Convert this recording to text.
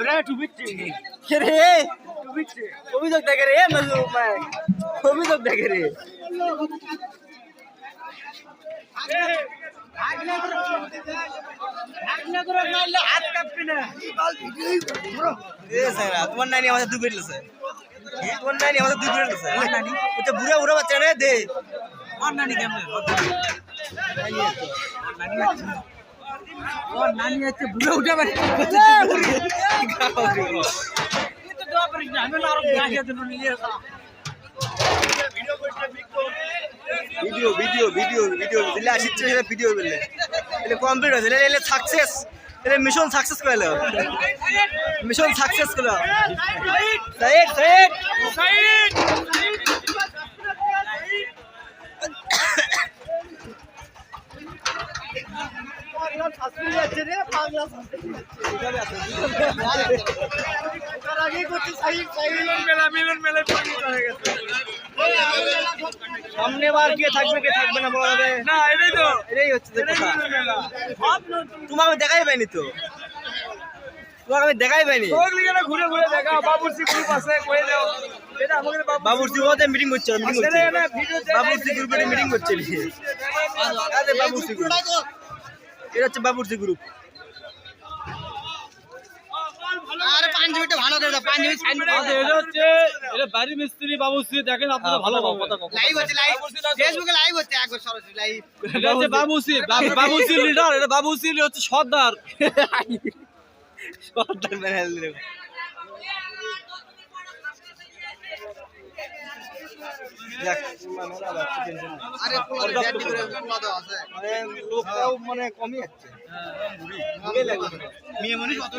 রে অভিযোগ দেখে রে? মাই অভিযোগ দেখে রে হাত কাঁপবি না এ স্যার তোমার নানি আমাদের দুই বেটলে তোমার নানি আমাদের দুই বেটলে নানি? ওটা বুড়া বুড়া বাচ্চা রে দে। আমার নানি কেমন? ও নানি আছে বুড়ে উঠে পারে তো দোয়া করিস না আমি আরও গাছে জন্য নিয়ে আসা ভিডিও ভিডিও ভিডিও ভিডিও দিলে আসিচ্ছে সেটা ভিডিও বললে। এটা কমপ্লিট হয়েছে এটা সাকসেস এটা মিশন সাকসেস করল মিশন সাকসেস করল সাইড সাইড মেলা সামনে বার কে থাকবে কে থাকবে না বলা হবে না এটাই তো। এটাই হচ্ছে তোমাকে দেখাই পাইনি তো? তোমাকে আমি দেখাই পাইনি? তোর লিগে না ঘুরে ঘুরে দেখা বাবুর্চি গ্রুপ আছে কই দাও। এটা আমাকে বাবু বাবুর্চি ওতে মিটিং করছে মিটিং করছে ছেলে না বাবুর্চি গ্রুপে মিটিং করছে আরে বাবুর্চি গ্রুপ এটা হচ্ছে বাবুর্চি গ্রুপ সর্দার। পাঞ্জাবিটা লোকটাও মানে কমই যাচ্ছে মেয়ে মানুষ অত